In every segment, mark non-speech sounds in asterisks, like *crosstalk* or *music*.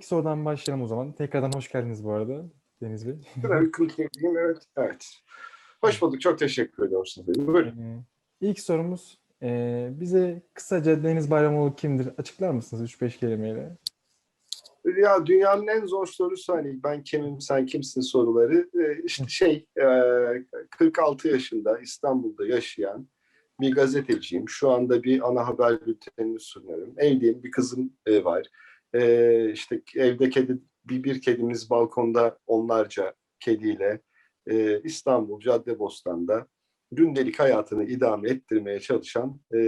ilk sorudan başlayalım o zaman. Tekrardan hoş geldiniz bu arada Deniz Bey. Evet. Evet. Hoş bulduk. Çok teşekkür ediyorum size. Buyurun. Ee, ilk sorumuz e, bize kısaca Deniz Bayramoğlu kimdir? Açıklar mısınız 3-5 kelimeyle? Ya dünyanın en zor sorusu hani ben kimim sen kimsin soruları. Ee, işte şey e, 46 yaşında İstanbul'da yaşayan bir gazeteciyim. Şu anda bir ana haber bültenini sunuyorum. Evliyim, bir kızım e, var. E, işte evde kedi bir, bir kedimiz balkonda onlarca kediyle e, İstanbul Caddebostan'da gündelik hayatını idame ettirmeye çalışan e,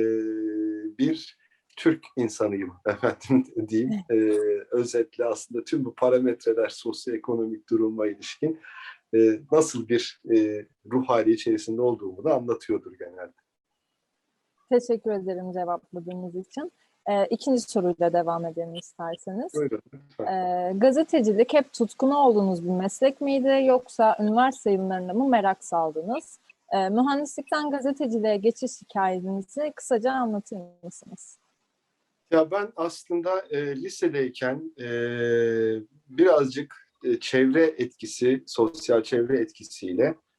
bir Türk insanıyım *laughs* efendim diyeyim. E, özetle aslında tüm bu parametreler sosyoekonomik duruma ilişkin e, nasıl bir e, ruh hali içerisinde olduğumu da anlatıyordur genelde. Teşekkür ederim cevapladığınız için. Ee, ikinci soruyla devam edelim isterseniz. Buyurun. Ee, gazetecilik hep tutkunu olduğunuz bir meslek miydi yoksa üniversite yıllarında mı merak saldınız? Ee, mühendislikten gazeteciliğe geçiş hikayenizi kısaca anlatır mısınız? Ya ben aslında e, lisedeyken e, birazcık e, çevre etkisi, sosyal çevre etkisiyle e,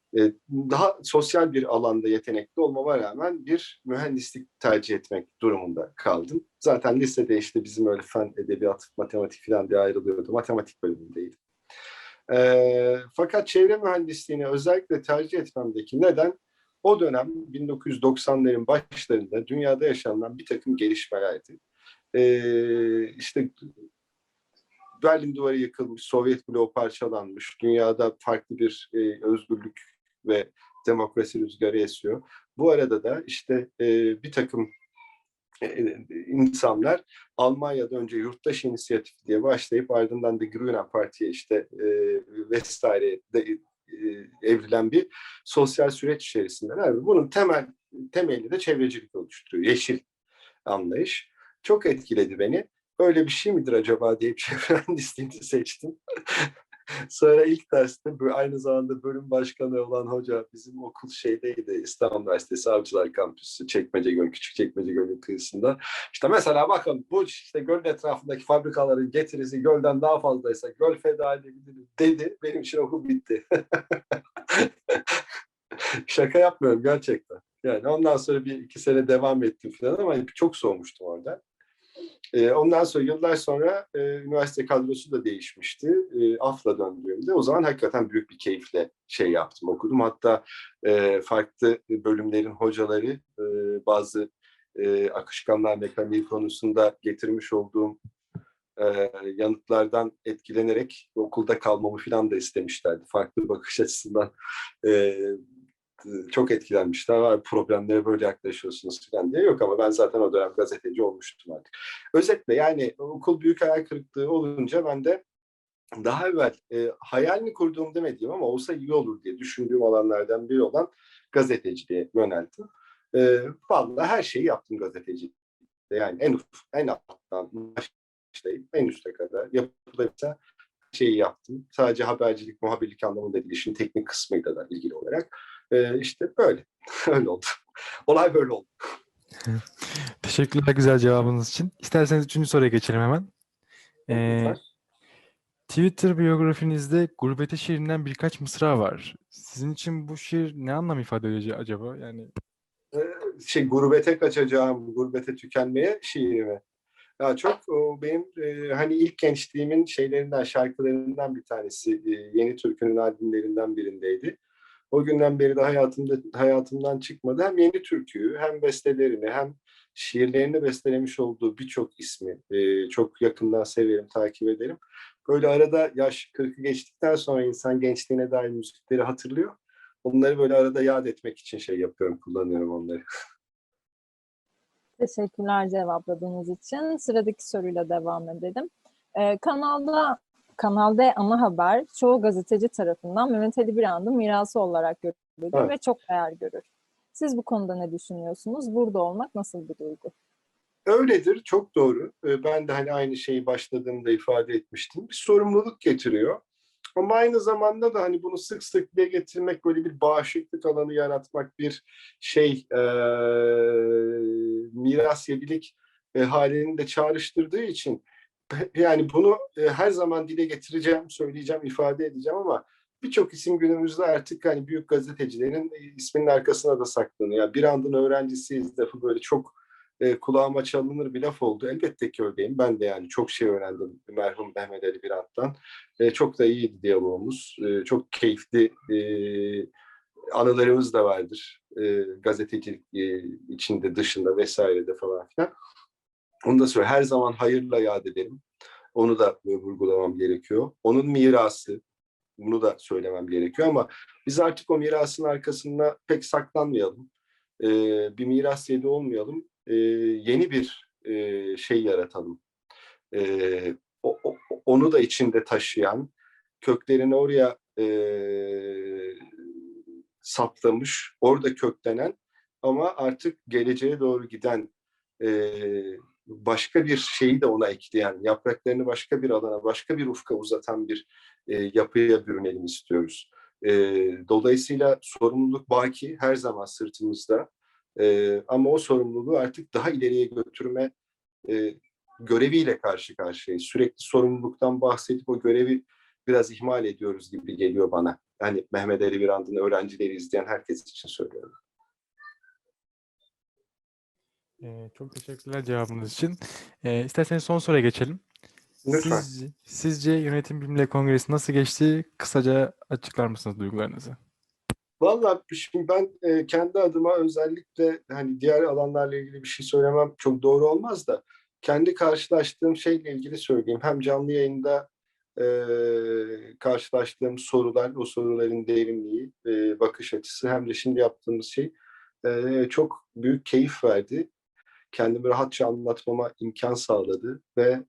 daha sosyal bir alanda yetenekli olmama rağmen bir mühendislik tercih etmek durumunda kaldım. Zaten lisede işte bizim öyle fen, edebiyat, matematik falan diye ayrılıyordu. Matematik bölümündeydim. E, fakat çevre mühendisliğini özellikle tercih etmemdeki neden o dönem 1990'ların başlarında dünyada yaşanan bir takım gelişmelerdi. Ee, işte Berlin Duvarı yıkılmış, Sovyet bloğu parçalanmış, dünyada farklı bir e, özgürlük ve demokrasi rüzgarı esiyor. Bu arada da işte e, bir takım e, insanlar Almanya'da önce yurttaş inisiyatifi diye başlayıp ardından da Grünen Parti'ye işte e, vesaire de, e, evrilen bir sosyal süreç içerisindeler. Bunun temel temelini de çevrecilik oluşturuyor. Yeşil anlayış. Çok etkiledi beni. Öyle bir şey midir acaba deyip *laughs* çevre mühendisliğini seçtim. Sonra ilk derste aynı zamanda bölüm başkanı olan hoca bizim okul şeydeydi İstanbul Üniversitesi Avcılar Kampüsü Çekmece Göl, Küçük Çekmece Gölü'nün kıyısında. İşte mesela bakın bu işte gölün etrafındaki fabrikaların getirisi gölden daha fazlaysa göl feda edebiliriz dedi. Benim için okul bitti. *laughs* Şaka yapmıyorum gerçekten. Yani ondan sonra bir iki sene devam ettim falan ama çok soğumuştum orada. Ee, ondan sonra yıllar sonra e, üniversite kadrosu da değişmişti. E, AFL'a döndüğümde o zaman hakikaten büyük bir keyifle şey yaptım, okudum. Hatta e, farklı bölümlerin hocaları e, bazı e, akışkanlar mekaniği konusunda getirmiş olduğum e, yanıtlardan etkilenerek okulda kalmamı falan da istemişlerdi. Farklı bakış açısından e, çok etkilenmişler. Var problemlere böyle yaklaşıyorsunuz falan diye yok ama ben zaten o dönem gazeteci olmuştum artık. Özetle yani okul büyük hayal kırıklığı olunca ben de daha evvel e, hayalini kurduğum demediğim ama olsa iyi olur diye düşündüğüm alanlardan biri olan gazeteciliğe yöneldim. E, vallahi her şeyi yaptım gazetecilikte. Yani en en alttan başlayıp en üste kadar yapılabilirse şeyi yaptım. Sadece habercilik, muhabirlik anlamında değil, işin teknik kısmıyla da ilgili olarak. Ee, işte böyle. *laughs* Öyle oldu. Olay böyle oldu. *laughs* Teşekkürler güzel cevabınız için. İsterseniz üçüncü soruya geçelim hemen. Ee, Twitter biyografinizde Gurbete şiirinden birkaç mısra var. Sizin için bu şiir ne anlam ifade ediyor acaba? Yani Ee, şey gurbete kaçacağım, gurbete tükenmeye şiirimi. Ya çok o benim e, hani ilk gençliğimin şeylerinden, şarkılarından bir tanesi. E, Yeni Türkü'nün albümlerinden birindeydi. O günden beri de hayatımda hayatımdan çıkmadı. Hem Yeni Türkü'yü hem bestelerini hem şiirlerini bestelemiş olduğu birçok ismi e, çok yakından severim, takip ederim. Böyle arada yaş 40'ı geçtikten sonra insan gençliğine dair müzikleri hatırlıyor. Onları böyle arada yad etmek için şey yapıyorum, kullanıyorum onları. *laughs* Teşekkürler cevapladığınız için. Sıradaki soruyla devam edelim. Ee, kanalda Kanal D ana haber çoğu gazeteci tarafından Mehmet Ali Birand'ın mirası olarak görülür Evet. ve çok değer görür. Siz bu konuda ne düşünüyorsunuz? Burada olmak nasıl bir duygu? Öyledir, çok doğru. Ee, Ben de hani aynı şeyi başladığımda ifade etmiştim. Bir sorumluluk getiriyor. Ama aynı zamanda da hani bunu sık sık dile getirmek, böyle bir bağışıklık alanı yaratmak, bir şey, e, miras yedilik e, halini de çağrıştırdığı için *laughs* yani bunu e, her zaman dile getireceğim, söyleyeceğim, ifade edeceğim ama birçok isim günümüzde artık hani büyük gazetecilerin isminin arkasına da saklanıyor. Yani bir andın öğrencisiyiz lafı böyle çok e, kulağıma çalınır bir laf oldu. Elbette ki öyleyim. Ben de yani çok şey öğrendim merhum Mehmet Ali Birant'tan. E, çok da iyiydi diyalogumuz. E, çok keyifli e, anılarımız da vardır. E, gazetecilik e, içinde, dışında vesairede falan filan. Onu da söyle. Her zaman hayırla yad ederim. Onu da e, vurgulamam gerekiyor. Onun mirası, bunu da söylemem gerekiyor ama biz artık o mirasın arkasında pek saklanmayalım. E, bir miras yedi olmayalım. E, yeni bir e, şey yaratalım. E, o, o- onu da içinde taşıyan, köklerini oraya e, saplamış, orada köklenen ama artık geleceğe doğru giden e, başka bir şeyi de ona ekleyen, yapraklarını başka bir alana, başka bir ufka uzatan bir e, yapıya bürünelim istiyoruz. E, dolayısıyla sorumluluk baki her zaman sırtımızda. E, ama o sorumluluğu artık daha ileriye götürme e, göreviyle karşı karşıyayız. Sürekli sorumluluktan bahsedip o görevi biraz ihmal ediyoruz gibi geliyor bana. Yani Mehmet Ali Birand'ın öğrencileri izleyen herkes için söylüyorum. Ee, çok teşekkürler cevabınız için. Ee, isterseniz son soruya geçelim. Lütfen. Sizce, sizce Yönetim Bilimleri Kongresi nasıl geçti? Kısaca açıklar mısınız duygularınızı? Vallahi şimdi ben e, kendi adıma özellikle hani diğer alanlarla ilgili bir şey söylemem çok doğru olmaz da kendi karşılaştığım şeyle ilgili söyleyeyim. Hem canlı yayında e, karşılaştığım sorular, o soruların derinliği, e, bakış açısı hem de şimdi yaptığımız şey e, çok büyük keyif verdi. Kendimi rahatça anlatmama imkan sağladı ve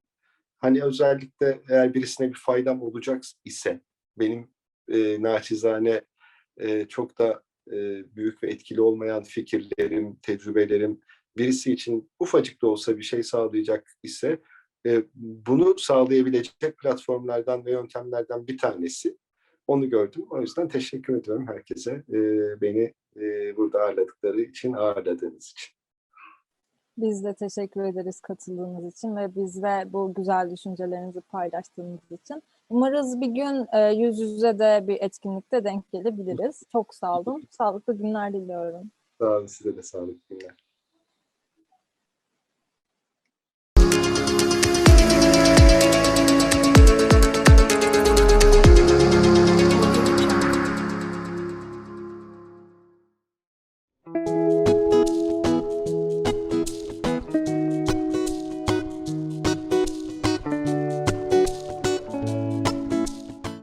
hani özellikle eğer birisine bir faydam olacak ise benim e, naçizane e, çok da e, büyük ve etkili olmayan fikirlerim, tecrübelerim birisi için ufacık da olsa bir şey sağlayacak ise e, bunu sağlayabilecek platformlardan ve yöntemlerden bir tanesi. Onu gördüm. O yüzden teşekkür ediyorum herkese e, beni e, burada ağırladıkları için, ağırladığınız için. Biz de teşekkür ederiz katıldığınız için ve bizle bu güzel düşüncelerinizi paylaştığınız için. Umarız bir gün e, yüz yüze de bir etkinlikte denk gelebiliriz. Çok sağ olun. Sağlıklı günler diliyorum. Sağ olun size de sağlıklı günler.